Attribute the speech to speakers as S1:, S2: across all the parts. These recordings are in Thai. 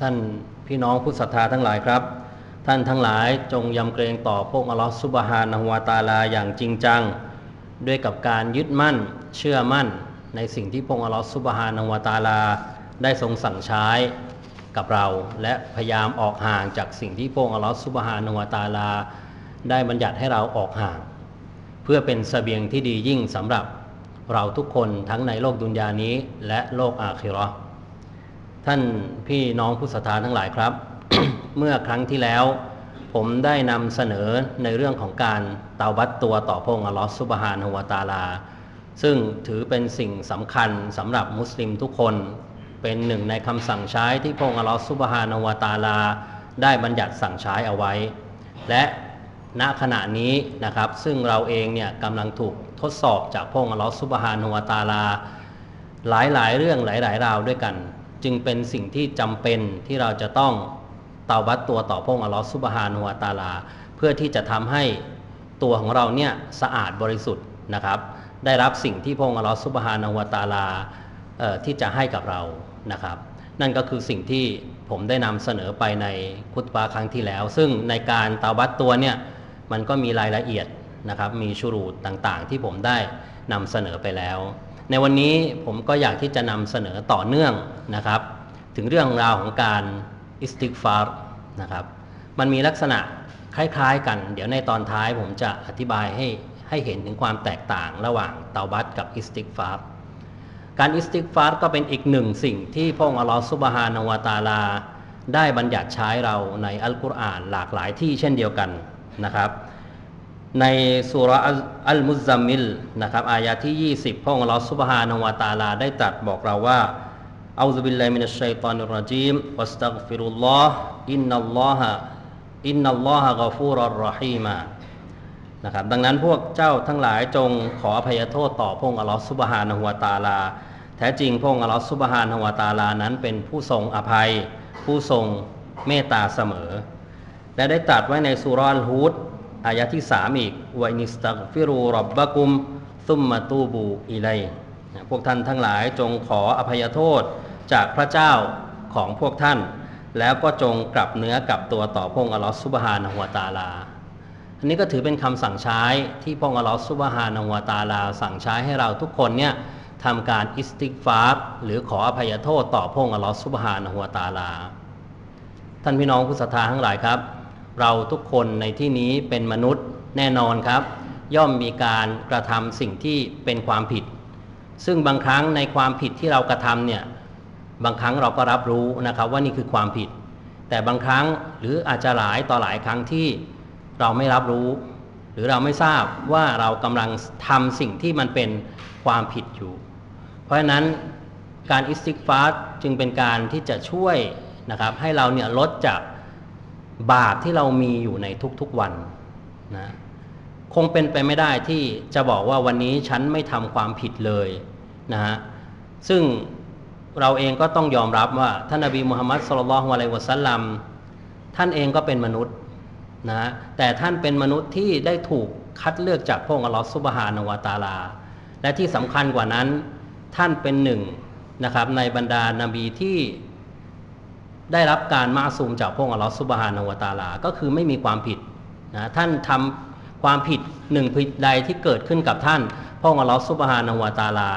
S1: ท่านพี่น้องผู้ศรัทธาทั้งหลายครับ ท่านทั้งหลายจงยำเกรงต่อพวกอัลลอฮฺซุบฮานะฮวาตาลาอย่างจริงจัง ด้วยกับการยึดมั่นเชื่อมั่นในสิ่งที่พระองค์อัลลอฮฺซุบฮานะฮวาตาลาได้ทรงสั่งใช้กับเรา และพยายามออกห่างจากสิ่งที่พระองค์อัลลอฮฺซุบฮานะฮวาตาลา ได้บัญญัติให้เราออกห่าง เพื่อเป็นสเสบียงที่ดียิ่งสำหรับเราทุกคนทั้งในโลกดุนยานี้และโลกอาคิรา ท่านพี่น้องผู้ศรัทธาทั้งหลายครับ เมื่อครั้งที่แล้ว ผมได้นำเสนอในเรื่องของการเตาบัตตัวต่อพระองค์อัลลอฮฺซุบฮานะฮูวาตาลา ซึ่งถือเป็นสิ่งสำคัญสำหรับมุสลิมทุกคน เป็นหนึ่งในคำสั่งใช้ที่พระองค์อัลลอฮฺซุบฮานะฮูวาตาลา ได้บัญญัติสั่งใช้เอาไว้ และณขณะนี้นะครับ ซึ่งเราเองเนี่ยกำลังถูกทดสอบจากพระองค์อัลลอฮฺซุบฮานะฮูวาตาลา หลายๆ เรื่องหลาย ๆ ราวด้วยกัน จึงเป็นสิ่งที่จำเป็นที่เราจะต้องเตาบัตตัวต่อพระองค์อัลลอฮฺซุบฮานุวาตาลา เพื่อที่จะทำให้ตัวของเราเนี่ยสะอาดบริสุทธิ์นะครับ ได้รับสิ่งที่พระองค์อัลลอฮฺซุบฮานุวาตาลาที่จะให้กับเรานะครับ นั่นก็คือสิ่งที่ผมได้นำเสนอไปในคุตบาครั้งที่แล้ว ซึ่งในการเตาบัตตัวเนี่ยมันก็มีรายละเอียดนะครับ มีชูรูดต่างๆ ที่ผมได้นำเสนอไปแล้ว ในวันนี้ผมก็อยากที่จะนำเสนอต่อเนื่องนะครับ ถึงเรื่องราวของการอิสติกฟาร์นะครับ มันมีลักษณะคล้ายๆ กัน เดี๋ยวในตอนท้ายผมจะอธิบายให้ให้เห็นถึงความแตกต่างระหว่างเตาบัตกับอิสติกฟาร์การอิสติกฟาร์ก็เป็นอีกหนึ่งสิ่งที่พระองค์อัลลอฮฺซุบฮานาวตาลา ได้บัญญัติใช้เราในอัลกุรอานหลากหลายที่เช่นเดียวกันนะครับ ในสุราอัลมุซามิลนะครับอายาที่ 20 พระองค์เราสุบฮานวตาลาได้ตรัสบอกเราว่าอัาซุบิลลามินัชชัยตานุรจีมวัสตักฟิรุลลอฮ์อินนัลลอฮะอินนัลลอฮะกัฟูรอรฮีมานะครับดังนั้นพวกเจ้าทั้งหลายจงขออภัยโทษต่อพระองค์อัลลอฮ์สุบฮานหัวตาลา แท้จริงพระองค์อัลลอฮ์สุบฮานหัวตาลานั้นเป็นผู้ทรงอภัย ผู้ทรงเมตตาเสมอ และได้ตรัสไว้ในสุรานฮูด อายะที่สามอีกวานิสตักฟิรูรับบะกุมซุมมาตูบูอิไลพวกท่านทั้งหลายจงขออภัยโทษจากพระเจ้าของพวกท่าน แล้วก็จงกลับเนื้อกลับตัวต่อพงอัลลอฮฺซุบฮานะฮุวตาลา อันนี้ก็ถือเป็นคำสั่งใช้ที่พงอัลลอฮฺซุบฮานะฮุวตาลา สั่งใช้ให้เราทุกคนเนี่ยทำการอิสติกฟาร์หรือขออภัยโทษต่อพงอัลลอฮฺซุบฮานะฮุวตาลา ท่านพี่น้องผู้ศรัทธาทั้งหลายครับ เราทุกคนในที่นี้เป็นมนุษย์แน่นอนครับ ย่อมมีการกระทำสิ่งที่เป็นความผิด ซึ่งบางครั้งในความผิดที่เรากระทำเนี่ยบางครั้งเราก็รับรู้นะครับว่านี่คือความผิด แต่บางครั้งหรืออาจจะหลายต่อหลายครั้งที่เราไม่รับรู้ หรือเราไม่ทราบว่าเรากำลังทำสิ่งที่มันเป็นความผิดอยู่ เพราะฉะนั้นการอิสติกฟาสจึงเป็นการที่จะช่วยนะครับให้เราเนี่ยลดจาก บาปที่เรามีอยู่ในทุกๆวันนะคงเป็นไปไม่ได้ที่จะบอกว่าวันนี้ฉันไม่ทำความผิดเลยนะฮะซึ่งเราเองก็ต้องยอมรับว่าท่านนบีมุฮัมมัดสุลลัลฮุอะลัยวะสัลลัมท่านเองก็เป็นมนุษย์นะแต่ท่านเป็นมนุษย์ที่ได้ถูกคัดเลือกจากพระองค์อัลลอฮฺซุบฮานวะตาลา และที่สำคัญกว่านั้นท่านเป็นหนึ่งนะครับในบรรดานาบีที่ ได้รับการมาสูมจากพระองค์อัลลอฮฺซุบฮานาวตาลา ก็คือไม่มีความผิดนะท่านทำความผิดหนึ่งผิดใดที่เกิดขึ้นกับท่านพระองค์อัลลอฮฺซุบฮานาวตาลา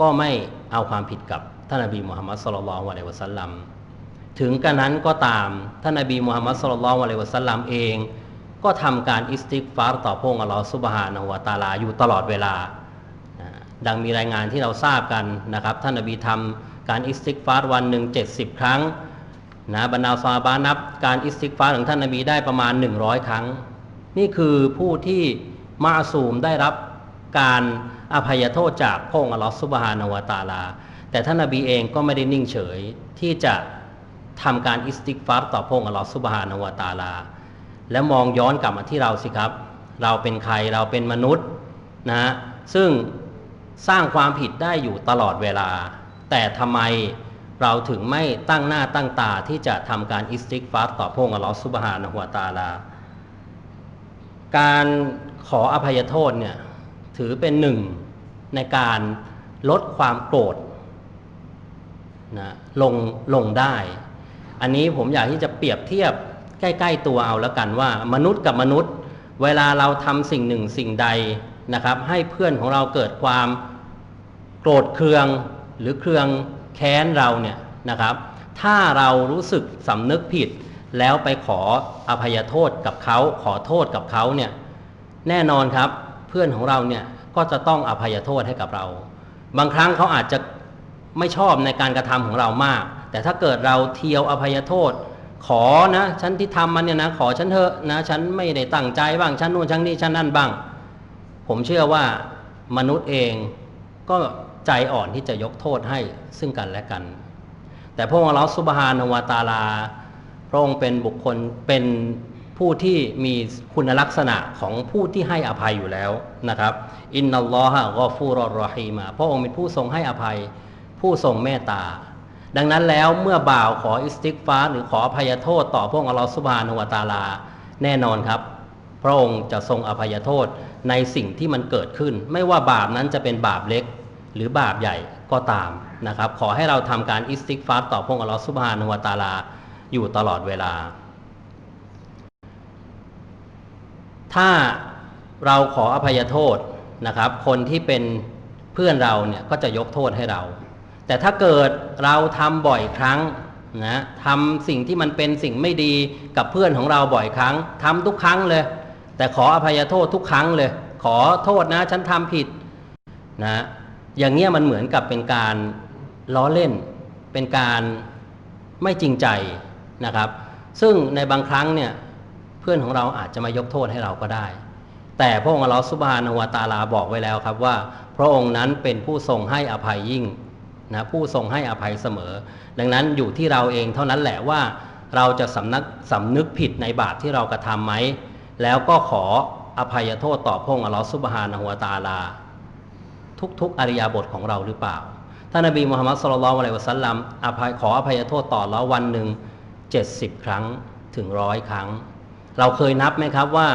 S1: ก็ไม่เอาความผิดกับท่านอบีมุฮัมมัดสุลลัลวะลัยวะสัลลัมถึงกระนั้นก็ตามท่านอบีมุฮัมมัดสุลลัลวะลัยวะสัลลัมเอง ก็ทำการอิสติกฟาร์ต่อพระองค์อัลลอฮฺซุบฮานะฮุวตาลาอยู่ตลอดเวลาดังมีรายงานที่เราทราบกันนะครับท่านอบีทำการอิสติกฟาร์วันหนึ่งเจ็ดสิบครั้ง นะบรรดาซาบานับการอิสติกฟาของท่านนบีได้ประมาณ 100 ครั้ง นี่คือผู้ที่มาสูมได้รับการอภัยโทษจากพระองค์อัลลอฮฺซุบฮานาวะตาลา แต่ท่านนบีเองก็ไม่ได้นิ่งเฉยที่จะทำการอิสติกฟารต่อพงอัลลอฮฺสุบฮานาวตาลา แล้วมองย้อนกลับมาที่เราสิครับ เราเป็นใครเราเป็นมนุษย์นะซึ่งสร้างความผิดได้อยู่ตลอดเวลา แต่ทำไม เราถึงไม่ตั้งหน้าตั้งตาที่จะทำการอิสติกฟาร์ต่อพงอัลลอฮฺสุบฮานาวตาลา การขออภัยโทษเนี่ยถือเป็นหนึ่งในการลดความโกรธนะลงลงได้ อันนี้ผมอยากที่จะเปรียบเทียบใกล้ ๆ ตัวเอาแล้วกันว่า มนุษย์กับมนุษย์ เวลาเราทำสิ่งหนึ่งสิ่งใดนะครับ ให้เพื่อนของเราเกิดความโกรธเคืองหรือเคือง แค้นเราเนี่ยนะครับ ถ้าเรารู้สึกสำนึกผิด แล้วไปขออภัยโทษกับเขาขอโทษกับเขาเนี่ยแน่นอนครับเพื่อนของเราเนี่ยก็จะต้องอภัยโทษให้กับเรา บางครั้งเขาอาจจะไม่ชอบในการกระทำของเรามาก แต่ถ้าเกิดเราเทียวอภัยโทษ ขอนะฉันที่ทำมันเนี่ยนะขอฉันเถอะนะฉันไม่ได้ตั้งใจบ้างฉันนู่นฉันนี่ฉันนั่นบ้าง ผมเชื่อว่ามนุษย์เองก็ ใจอ่อนที่จะยกโทษให้ซึ่งกันและกัน แต่พระองค์เราสุบฮานวาตาลา พระองค์เป็นบุคคลเป็นผู้ที่มีคุณลักษณะของผู้ที่ให้อภัยอยู่แล้วนะครับ อินนัลลอฮะกอฟูรอรอฮีมาพระองค์เป็นผู้ทรงให้อภัย ผู้ทรงเมตตา ดังนั้นแล้วเมื่อบ่าวขออิสติกฟ้าหรือขออภัยโทษ ต่อพระองค์อัลลอฮฺสุบฮานาวะตาลา แน่นอนครับพระองค์จะทรงอภัยโทษในสิ่งที่มันเกิดขึ้น ไม่ว่าบาปนั้นจะเป็นบาปเล็ก หรือบาปใหญ่ก็ตามนะครับ ขอให้เราทำการอิสติกฟาร์ต่อพงอัลลอฮฺสุบฮานาวตาลาอยู่ตลอดเวลา ถ้าเราขออภัยโทษนะครับ คนที่เป็นเพื่อนเราเนี่ยก็จะยกโทษให้เรา แต่ถ้าเกิดเราทำบ่อยครั้งนะทำสิ่งที่มันเป็นสิ่งไม่ดีกับเพื่อนของเราบ่อยครั้งทำทุกครั้งเลย แต่ขออภัยโทษทุกครั้งเลย ขอโทษนะ ฉันทำผิดนะ อย่างเงี้ยมันเหมือนกับเป็นการล้อเล่น เป็นการไม่จริงใจนะครับ ซึ่งในบางครั้งเนี่ยเพื่อนของเราอาจจะมายกโทษให้เราก็ได้ แต่พระองค์อัลลอฮฺสุบฮานาวะตาลาบอกไว้แล้วครับว่า พระองค์นั้นเป็นผู้ทรงให้อภัยยิ่งนะผู้ทรงให้อภัยเสมอ ดังนั้นอยู่ที่เราเองเท่านั้นแหละว่าเราจะสำนักสำนึกผิดในบาปที่เรากระทำไหม แล้วก็ขออภัยโทษต่อพระองค์อัลลอฮฺสุบฮานะฮุวาตาลา ทุก ๆ อริยาบทของเราหรือเปล่าท่านนบีมุฮัมมัดสุลลัลอะลัยวะสัลลัมอภัยขออภัยโทษต่อแล้ววันหนึ่ง70 ครั้งถึงร้อยครั้ง เราเคยนับไหมครับว่า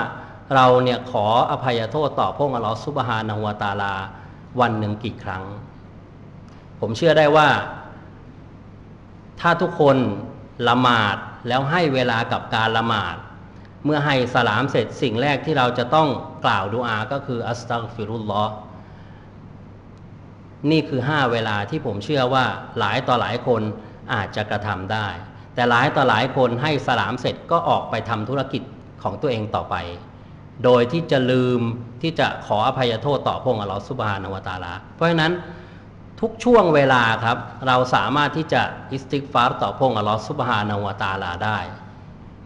S1: เราเนี่ยขออภัยโทษต่อพระองค์อัลลอฮฺสุบฮานะฮุวตาลาวันหนึ่งกี่ครั้ง ผมเชื่อได้ว่า ถ้าทุกคนละหมาดแล้วให้เวลากับการละหมาด เมื่อให้สลามเสร็จสิ่งแรกที่เราจะต้องกล่าวดูอาก็คืออัสตัฆฟิรุลลอฮ์ นี่คือห้าเวลาที่ผมเชื่อว่าหลายต่อหลายคนอาจจะกระทำได้ แต่หลายต่อหลายคนให้สลามเสร็จก็ออกไปทำธุรกิจของตัวเองต่อไป โดยที่จะลืมที่จะขออภัยโทษต่อพงค์อัลลอฮฺสุบฮานาวตาลา เพราะฉะนั้นทุกช่วงเวลาครับ เราสามารถที่จะอิสติกฟาร์ต่อพงค์อัลลอฮฺสุบฮานาวตาลาได้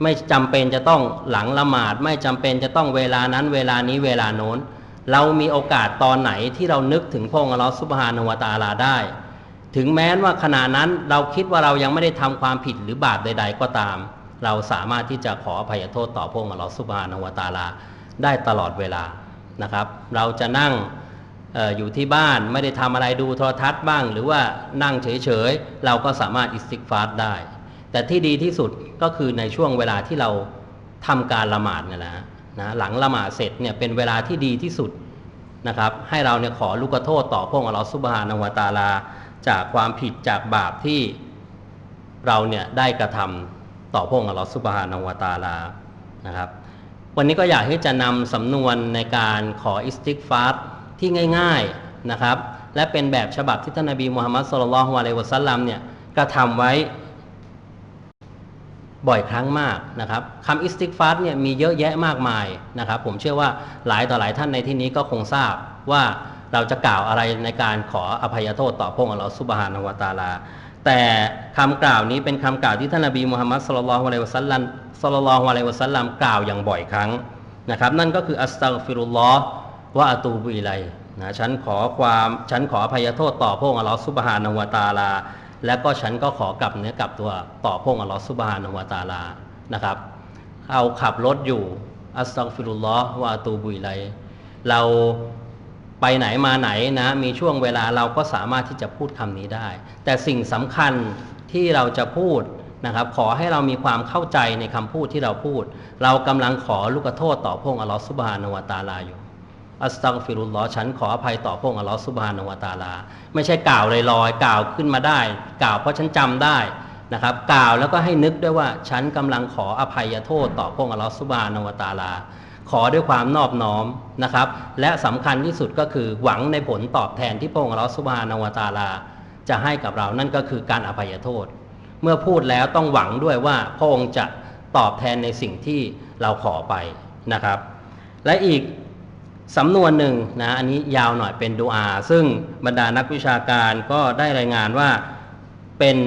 S1: ไม่จำเป็นจะต้องหลังละหมาด ไม่จำเป็นจะต้องเวลานั้นเวลานี้เวลาโน้น เรามีโอกาสตอนไหนที่เรานึกถึงพระองค์อัลลอฮฺสุบฮานวตาลาได้ ถึงแม้ว่าขณะนั้นเราคิดว่าเรายังไม่ได้ทำความผิดหรือบาปใด ๆ ก็ตาม เราสามารถที่จะขออภัยโทษต่อพระองค์อัลลอฮฺสุบฮานวตาลาได้ตลอดเวลานะครับ เราจะนั่งออยู่ที่บ้านไม่ได้ทำอะไรดูโทรทัศน์บ้าง หรือว่านั่งเฉยๆเราก็สามารถอิสติกฟาร์ได้ แต่ที่ดีที่สุดก็คือในช่วงเวลาที่เราทำการละหมาดนี่แหละ นะหลังละหมาดเสร็จเนี่ยเป็นเวลาที่ดีที่สุดนะครับ ให้เราเนี่ยขอลูกโทษต่อพระองค์อัลลอฮฺสุบฮานาวตาลา จากความผิดจากบาปที่เราเนี่ยได้กระทำต่อพระองค์อัลลอฮฺสุบฮานาวตาลานะครับ วันนี้ก็อยากที่จะนำสำนวนในการขออิสติกฟาร์ที่ง่ายๆนะครับ และเป็นแบบฉบับที่ท่านนบีมุฮัมมัดสุลลัลฮวาเลวะซัลลัมเนี่ยกระทำไว้ บ่อยครั้งมากนะครับคำอิสติกฟาร์เนี่ยมีเยอะแยะมากมายนะครับ ผมเชื่อว่าหลายต่อหลายท่านในที่นี้ก็คงทราบว่าเราจะกล่าวอะไรในการขออภัยโทษต่อพระองค์อัลลอฮฺสุบฮานาวตาลา แต่คำกล่าวนี้เป็นคำกล่าวที่ท่านนบีมุฮัมมัดสุลลัลฮวาเลวะซัลลัมสุลลัลฮวาเลวะซัลลัมกล่าวอย่างบ่อยครั้งนะครับ นั่นก็คืออัสตัฟิรุลลอฮ์วะอตูบุอิไลนะฉันขอความฉันขออภัยโทษต่อพระองค์อัลลอฮฺสุบฮานาวตาลา และก็ฉันก็ขอกลับเนื้อกลับตัวต่อพงอัลลอฮฺสุบฮานาวตาลานะครับเอาขับรถอยู่อัสตัฆฟิรุลลอฮ์วะอะตูบุอิไลเราไปไหนมาไหนนะมีช่วงเวลาเราก็สามารถที่จะพูดคำนี้ได้ แต่สิ่งสำคัญที่เราจะพูดนะครับขอให้เรามีความเข้าใจในคำพูดที่เราพูด เรากำลังขอลูกโทษต่อพงอัลลอฮฺสุบฮานาวตาลาอยู่ อัสตัฆฟิรุลลอฉันขออภัยต่อพระองค์อัลลอฮฺสุบฮานาวตาลา ไม่ใช่กล่าวลอยๆกล่าวขึ้นมาได้ กล่าวเพราะฉันจำได้นะครับ กล่าวแล้วก็ให้นึกด้วยว่าฉันกำลังขออภัยโทษต่อพระองค์อัลลอฮฺสุบฮานาวตาลา ขอด้วยความนอบน้อมนะครับ และสำคัญที่สุดก็คือหวังในผลตอบแทนที่พระองค์อัลลอฮฺสุบฮานาวตาลา จะให้กับเรานั่นก็คือการอภัยโทษ เมื่อพูดแล้วต้องหวังด้วยว่าพระองค์จะตอบแทนในสิ่งที่เราขอไปนะครับ และอีก สำนวนหนึ่งนะอันนี้ยาวหน่อยเป็นดูอา ซึ่งบรรดานักวิชาการก็ได้รายงานว่าเป็น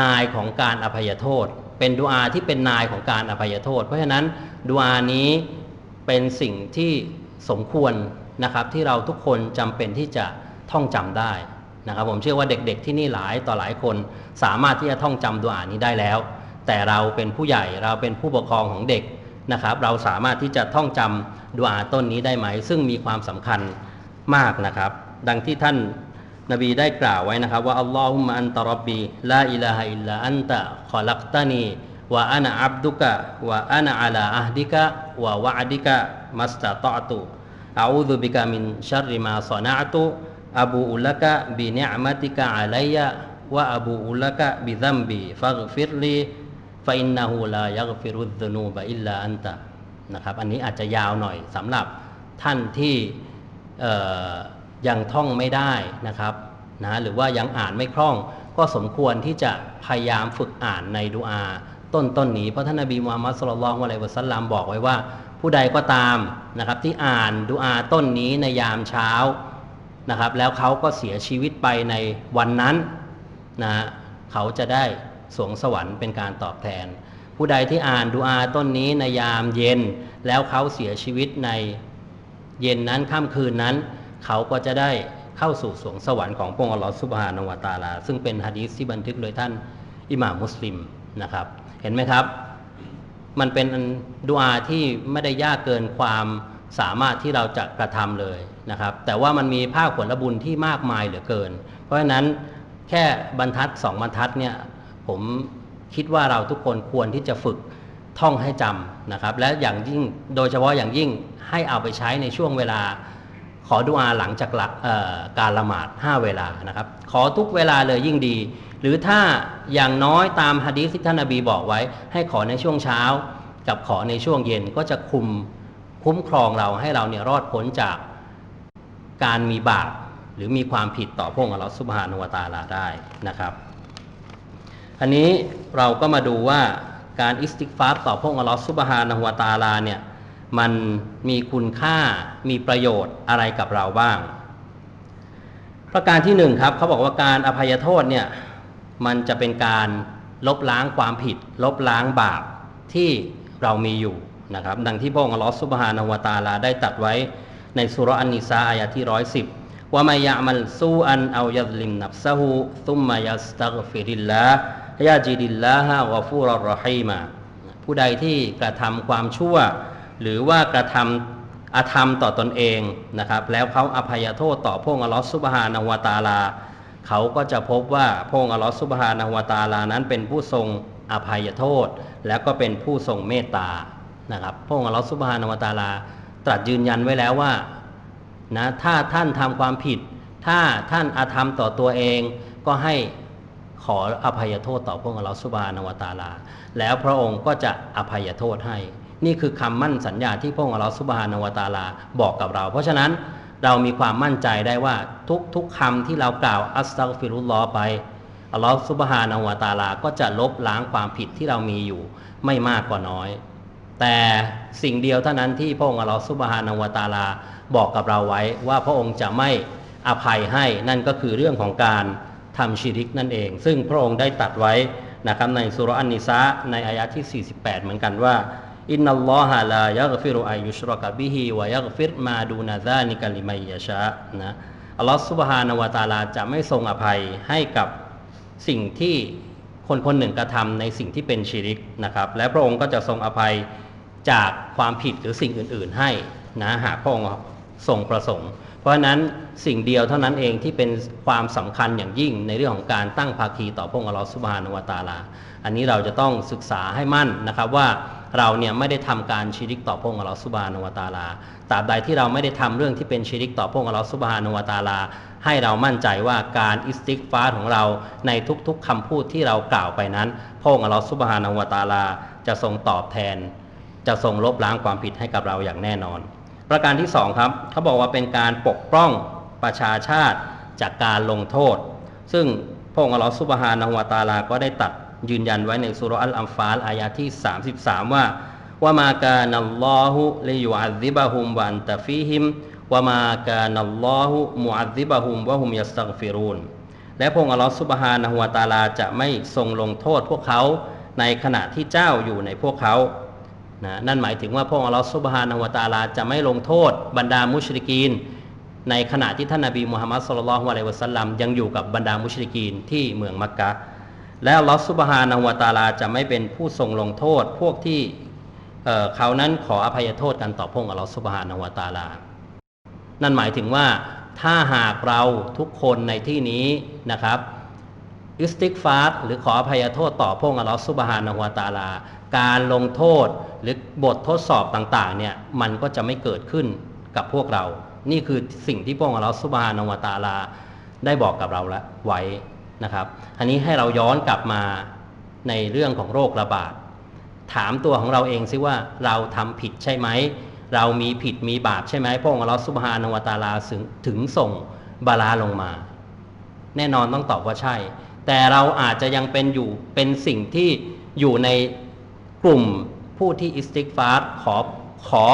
S1: นายของการอภัยโทษ เป็นดูอาที่เป็นนายของการอภัยโทษ เพราะฉะนั้นดูอานี้เป็นสิ่งที่สมควรนะครับที่เราทุกคนจำเป็นที่จะท่องจำได้นะครับผมเชื่อว่าเด็กๆที่นี่หลายต่อหลายคนสามารถที่จะท่องจำดูอานี้ได้แล้ว แต่เราเป็นผู้ใหญ่เราเป็นผู้ปกครองของเด็ก นะครับ เราสามารถที่จะท่องจำดูอาต้นนี้ได้ไหม ซึ่งมีความสำคัญมากนะครับ ดังที่ท่านนบีได้กล่าวไว้นะครับว่าอัลลอฮุมะอันตะรับบีลาอิลาฮะอิลลาอันตะขอลักตานีวะอานะอับดุกะวะอานะอัลาอัฮดิกะวะวะอดิกะมัสตะตอตุอาอูดุบิกะมินชัรริมาซอนะตุอบูอุลกะบิเนอ์มัติกะอะลัยยะวะอบูอุลกะบิซัมบีฟักฟิรลี ฟอินนะฮูลายักฟิรุดนูบะอิลลาอันตะนะครับอันนี้อาจจะยาวหน่อยสำหรับท่านที่ยังท่องไม่ได้นะครับนะหรือว่ายังอ่านไม่คล่อง ก็สมควรที่จะพยายามฝึกอ่านในดูอา ต้นต้นนี้เพราะท่านนบีมูฮัมมัดสุลลัลอะลัยวะสัลลัมบอกไว้ว่า ผู้ใดก็ตามนะครับที่อ่านดูอาต้นนี้ในยามเช้านะครับแล้วเขาก็เสียชีวิตไปในวันนั้นนะเขาจะได้ สวงสวรรค์เป็นการตอบแทน ผู้ใดที่อ่านดูอาต้นนี้ในยามเย็นแล้วเขาเสียชีวิตในเย็นนั้นค่ำคืนนั้น เขาก็จะได้เข้าสู่สวงสวรรค์ของพระองค์อัลลอฮฺสุบฮานาวะตาลา ซึ่งเป็นฮะดีษที่บันทึกโดยท่านอิหม่ามมุสลิมนะครับ เห็นไหมครับ มันเป็นดูอาที่ไม่ได้ยากเกินความสามารถที่เราจะกระทำเลยนะครับ แต่ว่ามันมีภาคผลบุญที่มากมายเหลือเกิน เพราะฉะนั้นแค่บรรทัดสองบรรทัดเนี่ย ผมคิดว่าเราทุกคนควรที่จะฝึกท่องให้จำนะครับ และอย่างยิ่งโดยเฉพาะอย่างยิ่งให้เอาไปใช้ในช่วงเวลา ขอดุอาหลังจากการละหมาด 5 เวลานะครับ ขอทุกเวลาเลยยิ่งดี หรือถ้าอย่างน้อยตามฮะดีษที่ท่านนบีบอกไว้ ให้ขอในช่วงเช้า กับขอในช่วงเย็นก็จะคุมคุ้มครองเราให้เราเนี่ยรอดพ้นจากการมีบาปหรือมีความผิดต่อพระองค์อัลลอฮฺสุบฮานุวาตาลาได้นะครับ อันนี้เราก็มาดูว่าการอิสติกฟาร์ต่อพระองค์อัลลอฮฺสุบฮานุวาตาลาเนี่ยมันมีคุณค่ามีประโยชน์อะไรกับเราบ้าง ประการที่หนึ่งครับเขาบอกว่าการอภัยโทษเนี่ยมันจะเป็นการลบล้างความผิด ลบล้างบาปที่เรามีอยู่นะครับ ดังที่พระองค์อัลลอฮฺสุบฮานาวตาลาได้ตัดไว้ในสุรอันนิซาอายะที่ร้อยสิบว่ามายัมัลซูอันเอายัดลิมนับซะฮูตุมมายัสตักฟิริลลา ยาจิดิลลาฮะวะฟูรอรอฮีมาผู้ใดที่กระทำความชั่ว หรือว่ากระทำอาธรรมต่อตอนเองนะครับ แล้วเขาอภัยโทษต่อพงอัลลอฮฺสุบฮานาวตาลา เขาก็จะพบว่าพงอัลลอฮฺสุบฮานาวตาลานั้นเป็นผู้ทรงอภัยโทษ แล้วก็เป็นผู้ทรงเมตตานะครับพงอัลลอฮฺสุบฮานาวตาลา ตรัสยืนยันไว้แล้วว่านะถ้าท่านทำความผิด ถ้าท่านอาธรรมต่อตัวเองก็ให้ ขออภัยโทษต่อพระองค์อัลลอฮฺสุบฮานวตาลา แล้วพระองค์ก็จะอภัยโทษให้ นี่คือคำมั่นสัญญาที่พระองค์อัลลอฮฺสุบฮานวตาลาบอกกับเรา เพราะฉะนั้นเรามีความมั่นใจได้ว่าทุกทุกคำที่เรากล่าวอัสตัฟิรุลลอฮ์ไปอัลลอฮฺสุบฮานาวตาลาก็จะลบล้างความผิดที่เรามีอยู่ไม่มากกว่าน้อย แต่สิ่งเดียวเท่านั้นที่พระองค์อัลลอฮฺสุบฮานาวตาลาบอกกับเราไว้ว่าพระองค์จะไม่อภัยให้นั่นก็คือเรื่องของการ ทำชีริกนั่นเอง ซึ่งพระองค์ได้ตัดไว้นะครับในสุรอันนิซะในอายะที่ 48 เหมือนกันว่าอินนัลลอฮะลายักฟิรุอายุชรกบิฮิวยักฟิรมาดูนาซานิกาลิมัยยะชะนะอัลลอฮฺสุบฮานาวตาลาจะไม่ทรงอภัยให้กับสิ่งที่คนคนหนึ่งกระทำในสิ่งที่เป็นชีริกนะครับ และพระองค์ก็จะทรงอภัยจากความผิดหรือสิ่งอื่น ๆ ให้นะหากพระองค์ ทรงประสงค์ เพราะฉะนั้นสิ่งเดียวเท่านั้นเองที่เป็นความสำคัญอย่างยิ่งในเรื่องของการตั้งภาคีต่อพระองค์อัลลอฮฺสุบฮานวตาลา อันนี้เราจะต้องศึกษาให้มั่นนะครับว่าเราเนี่ยไม่ได้ทำการชิริกต่อพระองค์อัลลอฮฺสุบฮานาวตาลาตราบใดที่เราไม่ได้ทำเรื่องที่เป็นชิริกต่อพระองค์อัลลอฮฺสุบฮานาวตาลา ให้เรามั่นใจว่าการอิสติกฟาของเราในทุกๆคำพูดที่เรากล่าวไปนั้นพระองค์อัลลอฮฺสุบฮานาวตาลาจะทรงตอบแทน จะทรงลบล้างความผิดให้กับเราอย่างแน่นอน ประการที่สองครับเขาบอกว่าเป็นการปกป้องประชาชาติจากการลงโทษ ซึ่งพระองค์อัลลอฮฺสุบฮานะฮุวาตาลาก็ได้ตัดยืนยันไว้ในสุรอัลอัมฟาลอายะที่ 33 ว่าว่ามาการนัลลอฮุลิยุอัซิบะฮุมวันตะฟีฮิมว่ามาการนัลลอฮุมุอัซิบะฮุมวะฮุมยัสตักฟิรูนและพระองค์อัลลอฮฺสุบฮานะฮุวาตาลาจะไม่ทรงลงโทษพวกเขาในขณะที่เจ้าอยู่ในพวกเขา นะนั่นหมายถึงว่าพระองค์อัลลอฮฺสุบฮานาวตาลาจะไม่ลงโทษบรรดามุชริกีน ในขณะที่ท่านนาบีมุฮัมมัดสุลลัลฮุอะลัยวะสัลลัมยังอยู่กับบรรดามุชริกีนที่เมืองมักกะ และอัลลอฮฺสุบฮานาวตาลาจะไม่เป็นผู้ทรงลงโทษ พวกที่เเขานั้นขออภัยโทษกันต่อพระองค์อัลลอฮฺสุบฮานาวตาลา นั่นหมายถึงว่าถ้าหากเราทุกคนในที่นี้นะครับอิสติกฟาร์หรือขออภัยโทษต่อพระองค์อัลลอฮฺสุบฮานาวตาลา การลงโทษหรือบททดสอบต่างๆเนี่ยมันก็จะไม่เกิดขึ้นกับพวกเรา นี่คือสิ่งที่พระองค์อัลลอฮฺสุบฮานาวตาลาได้บอกกับเราแล้วไว้นะครับอันนี้ให้เราย้อนกลับมาในเรื่องของโรคระบาดถามตัวของเราเองซิว่าเราทำผิดใช่ไหม เรามีผิดมีบาปใช่ไหมพระองค์อัลลอฮฺสุบฮานาวตาลาถึงถึงส่งบาลาลงมา แน่นอนต้องตอบว่าใช่ แต่เราอาจจะยังเป็นอยู่เป็นสิ่งที่อยู่ใน กลุ่มผู้ที่อิสติกฟาร์ขอขอ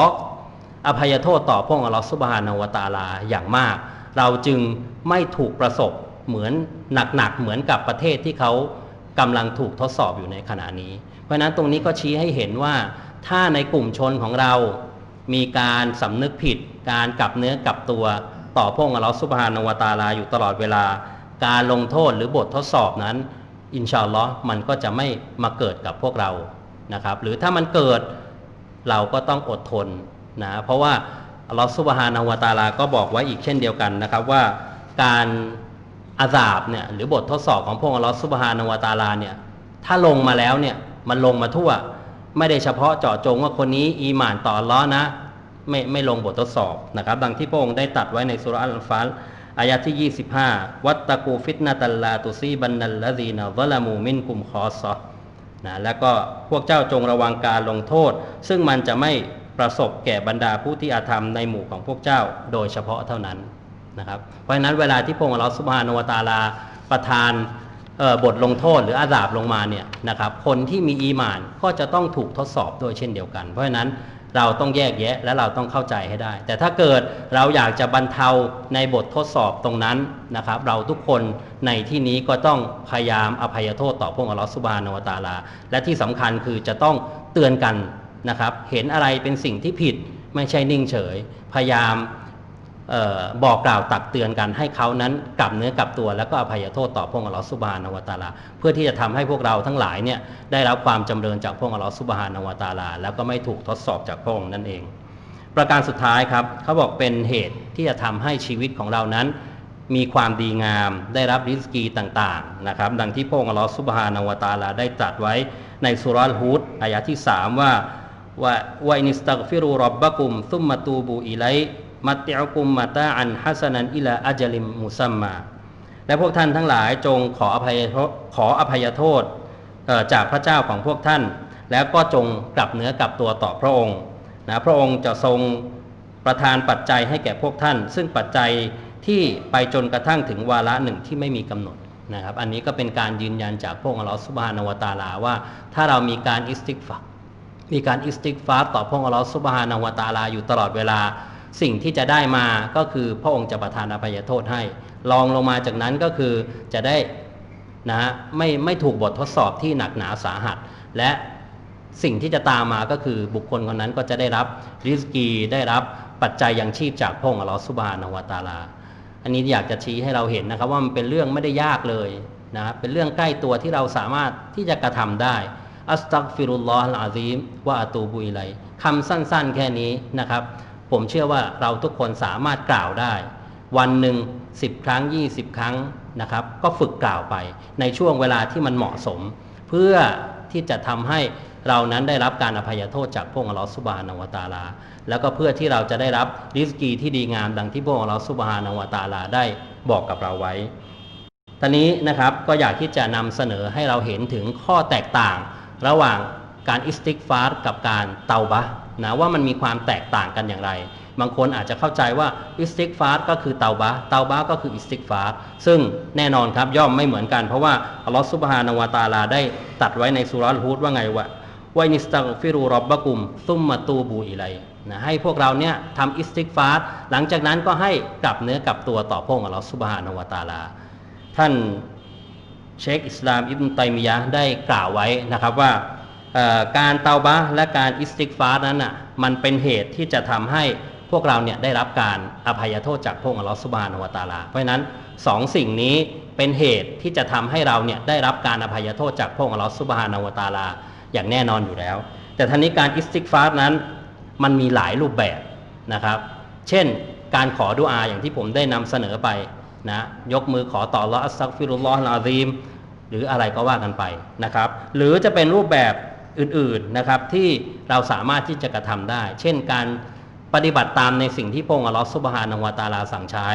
S1: อภัยโทษต่อพระองค์อัลลอฮฺสุบฮานาวตาลาอย่างมาก เราจึงไม่ถูกประสบเหมือนหนักๆเหมือนกับประเทศที่เขากำลังถูกทดสอบอยู่ในขณะนี้ เพราะนั้นตรงนี้ก็ชี้ให้เห็นว่าถ้าในกลุ่มชนของเรา มีการสำนึกผิด การกลับเนื้อกลับตัวต่อพระองค์อัลลอฮฺสุบฮานาวตาลาอยู่ตลอดเวลา การลงโทษหรือบททดสอบนั้น อินชาอัลลอฮ์มันก็จะไม่มาเกิดกับพวกเรา นะครับ หรือถ้ามันเกิดเราก็ต้องอดทนนะเพราะว่าอัลลอฮฺสุบฮานาวตาลาก็บอกไว้อีกเช่นเดียวกันนะครับว่าการอาซาบเนี่ยหรือบททดสอบของพระองค์อัลลอฮฺสุบฮานาวตาลาเนี่ยถ้าลงมาแล้วเนี่ยมันลงมาทั่ว ไม่ได้เฉพาะเจาะจงว่าคนนี้อีหมานต่อลลอนะไม่ไม่ลงบททดสอบนะครับดังที่พระองค์ได้ตัดไว้ในสุรอัลฟาลอายะที่ 25 วัตตะกูฟิตนาตัลลาตุซีบันนัลละดีนาซลามูมินกุมคอซอ นะแล้วก็พวกเจ้าจงระวังการลงโทษ ซึ่งมันจะไม่ประสบแก่บรรดาผู้ที่อาธรรมในหมู่ของพวกเจ้าโดยเฉพาะเท่านั้นนะครับเพราะฉะนั้นเวลาที่พระองค์อัลลอฮฺสุภานวตาลาประทานบทลงโทษหรืออาดาบลงมาเนี่ยนะครับคนที่มีอีมานก็จะต้องถูกทดสอบด้วยเช่นเดียวกัน เพราะฉะนั้น เราต้องแยกแยะและเราต้องเข้าใจให้ได้ แต่ถ้าเกิดเราอยากจะบรรเทาในบททดสอบตรงนั้นนะครับ เราทุกคนในที่นี้ก็ต้องพยายามอภัยโทษต่อพวกอัลลอฮฺสุบานวตาลา และที่สำคัญคือจะต้องเตือนกันนะครับ เห็นอะไรเป็นสิ่งที่ผิดไม่ใช่นิ่งเฉย พยายาม บอกกล่าวตักเตือนกันให้เขานั้นกลับเนื้อกลับตัวแล้วก็อภัยโทษต่อพระองค์อัลลอฮฺสุบฮานาวตาลา เพื่อที่จะทำให้พวกเราทั้งหลายเนี่ยได้รับความจำเริญจากพระองค์อัลลอฮฺสุบฮานาวตาลา แล้วก็ไม่ถูกทดสอบจากพระองค์นั่นเอง ประการสุดท้ายครับเขาบอกเป็นเหตุที่จะทำให้ชีวิตของเรานั้น มีความดีงามได้รับริสกีต่างๆนะครับดังที่พระองค์อัลลอฮฺสุบฮานาวตาลาได้ตรัสไว้ในสุรัลฮุดอายะที่3ว่าว่าว่าอินิสตักฟิรูรับบะกุมซุมมาตูบูอิไล มัตติอุกุมมาตาอันฮัสนันอิลาอัจลิมมุซัมมา และพวกท่านทั้งหลายจงขออภัยขออภัยโทษจากพระเจ้าของพวกท่าน แล้วก็จงกลับเนื้อกลับตัวต่อพระองค์นะพระองค์จะทรงประทานปัจจัยให้แก่พวกท่าน ซึ่งปัจจัยที่ไปจนกระทั่งถึงวาระหนึ่งที่ไม่มีกำหนดนะครับอันนี้ก็เป็นการยืนยันจากพระองค์อัลลอฮฺสุบฮานาวตาลาว่า ถ้าเรามีการอิสติกฟามีการอิสติกฟาต่อพระองค์อัลลอฮฺสุบฮานาวตาลาอยู่ตลอดเวลา สิ่งที่จะได้มาก็คือพระองค์จะประทานอภัยโทษให้ลองลงมาจากนั้นก็คือจะได้นะไม่ไม่ถูกบททดสอบที่หนักหนาสาหัส และสิ่งที่จะตามมาก็คือบุคคลคนนั้นก็จะได้รับริสกีได้รับปัจจัยยังชีพจากพระองค์อัลลอฮฺสุบฮานาวตาลา อันนี้อยากจะชี้ให้เราเห็นนะครับว่ามันเป็นเรื่องไม่ได้ยากเลยนะเป็นเรื่องใกล้ตัวที่เราสามารถที่จะกระทำได้อัสตักฟิรุลลอฮ์อาซีมว่าอตูบุอิไลคำสั้นๆ แค่นี้นะครับ ผมเชื่อว่าเราทุกคนสามารถกล่าวได้ วันหนึ่งสิบครั้ง 20 ครั้งนะครับ ก็ฝึกกล่าวไปในช่วงเวลาที่มันเหมาะสม เพื่อที่จะทำให้เรานั้นได้รับการอภัยโทษจากพระองค์อัลลอฮฺสุบฮานาวตาลา แล้วก็เพื่อที่เราจะได้รับริสกีที่ดีงามดังที่พระองค์อัลลอฮฺสุบฮานาวตาลาได้บอกกับเราไว้ตอนนี้นะครับก็อยากที่จะนำเสนอให้เราเห็นถึงข้อแตกต่าง ระหว่างการอิสติกฟาร์กับการเตาบะ นะว่ามันมีความแตกต่างกันอย่างไร บางคนอาจจะเข้าใจว่าอิสติกฟาร์ก็คือเตาบะเตาบะก็คืออิสติกฟาร์ซึ่งแน่นอนครับย่อมไม่เหมือนกัน เพราะว่าอัลลอฮฺซุบฮานาวตาลาได้ตัดไว้ในสุราะห์ฮูดว่าไงวะวานิสตักฟิรูรบบะกุมซุมมาตูบูอิไลนะให้พวกเราเนี่ยทำอิสติกฟาร์หลังจากนั้นก็ให้กลับเนื้อกลับตัวต่อพระองค์อัลลอฮฺซุบฮานาวตาลา ท่านเชคอิสลามอิบนุตัยมียะได้กล่าวไว้นะครับว่า การเตาบะและการอิสติกฟาร์นั้นอะมันเป็นเหตุที่จะทำให้พวกเราเนี่ยได้รับการอภัยโทษจากพระองค์อัลลอฮฺซุบฮานะฮูวตาลา เพราะฉะนั้นสองสิ่งนี้เป็นเหตุที่จะทำให้เราเนี่ยได้รับการอภัยโทษจากพระองค์อัลลอฮฺซุบฮานะฮูวตาลา อย่างแน่นอนอยู่แล้ว แต่ท่านี้การอิสติกฟาร์นั้นมันมีหลายรูปแบบนะครับ เช่นการขอดุอาอย่างที่ผมได้นำเสนอไปนะยกมือขอต่อละอัสซักฟิรุลลอฮ์อาซีมหรืออะไรก็ว่ากันไปนะครับ หรือจะเป็นรูปแบบ อื่นๆนะครับที่เราสามารถที่จะกระทำได้ เช่นการปฏิบัติตามในสิ่งที่พงอัลลอฮฺซุบฮานะฮูวตาลาสั่งใช้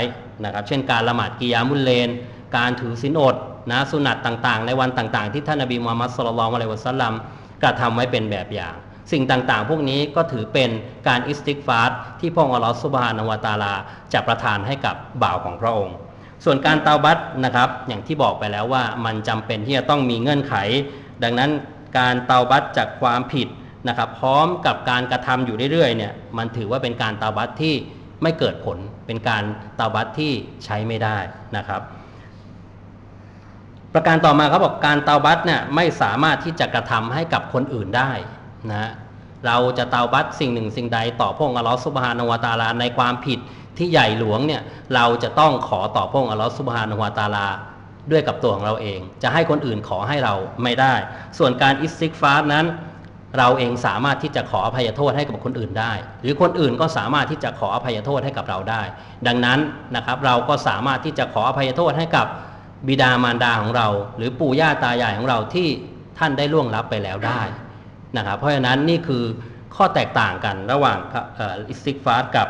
S1: นะครับเช่นการละหมาดกิยามุลเลน การถือศีลอดนะสุนัตต่างๆ ในวันต่างๆ ที่ท่านนบีมูฮัมมัดสุลลัลอะลัยวะสัลลัมกระทำไว้เป็นแบบอย่าง สิ่งต่างๆ พวกนี้ก็ถือเป็นการอิสติกฟาร์ที่พงอัลลอฮฺซุบฮานะฮูวตาลาจะประทานให้กับบ่าวของพระองค์ ส่วนการเตาบัตนะครับอย่างที่บอกไปแล้วว่ามันจำเป็นที่จะต้องมีเงื่อนไข ดังนั้น การเตาบัตจากความผิดนะครับ พร้อมกับการกระทำอยู่เรื่อยๆเนี่ยมันถือว่าเป็นการเตาบัตที่ไม่เกิดผลเป็นการเตาบัตที่ใช้ไม่ได้นะครับ ประการต่อมาเขาบอกการเตาบัตเนี่ยไม่สามารถที่จะกระทำให้กับคนอื่นได้นะเราจะเตาบัตสิ่งหนึ่งสิ่งใดต่อพระองอัลลอฮฺซุบฮานะฮูวตาลาในความผิดที่ใหญ่หลวงเนี่ยเราจะต้องขอต่อพระองอัลลอฮฺซุบฮานะฮูวตาลา ด้วยกับตัวของเราเอง จะให้คนอื่นขอให้เราไม่ได้ ส่วนการอิสติกฟาร์นั้น เราเองสามารถที่จะขออภัยโทษให้กับคนอื่นได้ หรือคนอื่นก็สามารถที่จะขออภัยโทษให้กับเราได้ ดังนั้นนะครับเราก็สามารถที่จะขออภัยโทษให้กับบิดามารดาของเรา หรือปู่ย่าตายายของเราที่ท่านได้ล่วงลับไปแล้วได้นะครับเพราะฉะนั้นนี่คือข้อแตกต่างกันระหว่างอิสติกฟาร์กับ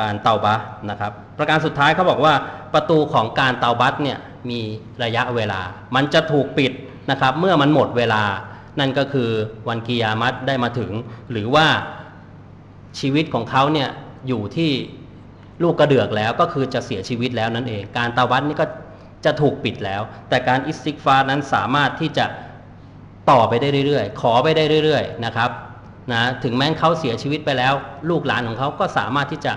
S1: การเตาบัตนะครับ ประการสุดท้ายเขาบอกว่าประตูของการเตาบัตเนี่ยมีระยะเวลา มันจะถูกปิดนะครับ เมื่อมันหมดเวลา นั่นก็คือวันกิยามัตได้มาถึง หรือว่าชีวิตของเขาเนี่ยอยู่ที่ลูกกระเดือกแล้วก็คือจะเสียชีวิตแล้วนั่นเอง การเตาบัตนี่ก็จะถูกปิดแล้ว แต่การอิสติกฟาร์นั้นสามารถที่จะต่อไปได้เรื่อยๆ ขอไปได้เรื่อยๆนะครับนะถึงแม้เขาเสียชีวิตไปแล้ว ลูกหลานของเขาก็สามารถที่จะ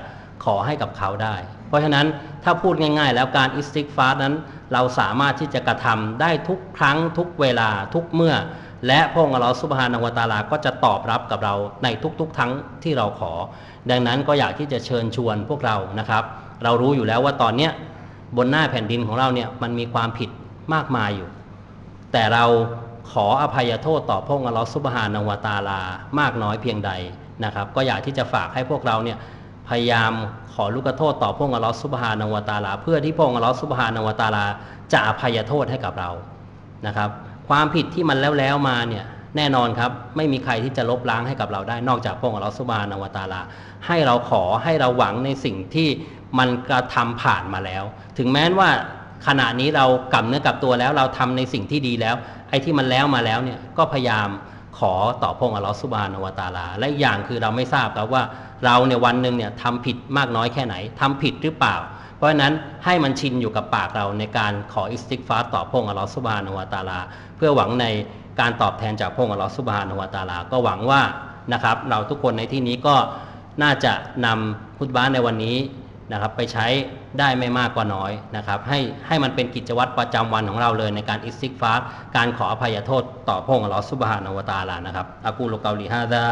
S1: ขอให้กับเขาได้ เพราะฉะนั้นถ้าพูดง่าย ๆ แล้วการอิสติกฟาร์นั้น เราสามารถที่จะกระทำได้ทุกครั้งทุกเวลาทุกเมื่อ และพระองค์อัลลอฮฺซุบฮานะฮูวตาลาก็จะตอบรับกับเราในทุกๆ ทั้งที่เราขอ ดังนั้นก็อยากที่จะเชิญชวนพวกเรานะครับ เรารู้อยู่แล้วว่าตอนเนี้ยบนหน้าแผ่นดินของเราเนี่ยมันมีความผิดมากมายอยู่ แต่เราขออภัยโทษต่อพระองค์อัลลอฮฺซุบฮานะฮูวตาลามากน้อยเพียงใดนะครับ ก็อยากที่จะฝากให้พวกเราเนี่ย พยายามขอลูกโทษต่อพระองค์อัลลอฮฺซุบฮานะฮูวตาลา เพื่อที่พระองค์อัลลอฮฺซุบฮานะฮูวตาลาจะอภัยโทษให้กับเรานะครับ ความผิดที่มันแล้วแล้วมาเนี่ยแน่นอนครับไม่มีใครที่จะลบล้างให้กับเราได้นอกจากพระองค์อัลลอฮฺซุบฮานะฮูวตาลา ให้เราขอให้เราหวังในสิ่งที่มันกระทำผ่านมาแล้ว ถึงแม้ว่าขณะนี้เรากลับเนื้อกลับตัวแล้วเราทำในสิ่งที่ดีแล้ว ไอ้ที่มันแล้วมาแล้วเนี่ยก็พยายาม ขอต่อพงอัลลอฮฺซุบานะฮูวตาลา และอีกอย่างคือเราไม่ทราบครับว่าเราเนี่ยวันหนึ่งเนี่ยทำผิดมากน้อยแค่ไหนทำผิดหรือเปล่า เพราะฉะนั้นให้มันชินอยู่กับปากเราในการขออิสติกฟาต่อพงอัลลอฮฺซุบานะฮูวตาลา เพื่อหวังในการตอบแทนจากพงอัลลอฮฺซุบานะฮูวตาลา ก็หวังว่านะครับเราทุกคนในที่นี้ก็น่าจะนำพุทธบ้านในวันนี้ นะครับไปใช้ได้ไม่มากกว่าน้อยนะครับให้ให้มันเป็นกิจวัตรประจำวันของเราเลยในการอิสติกฟาร์การขออภัยโทษต่อพงศ์ลอสุบฮานวตาลานะครับอากูลกาลีฮาดา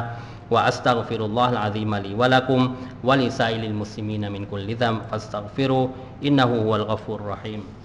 S1: วะอัสตักฟิรุลลอฮ์ลอาซีมาลีวะลักุมวะลิซาอิลิลมุสลิมีนมินกุลลิซัมฟัสตักฟิรุอินนะฮูวะลกัฟูรรฮีม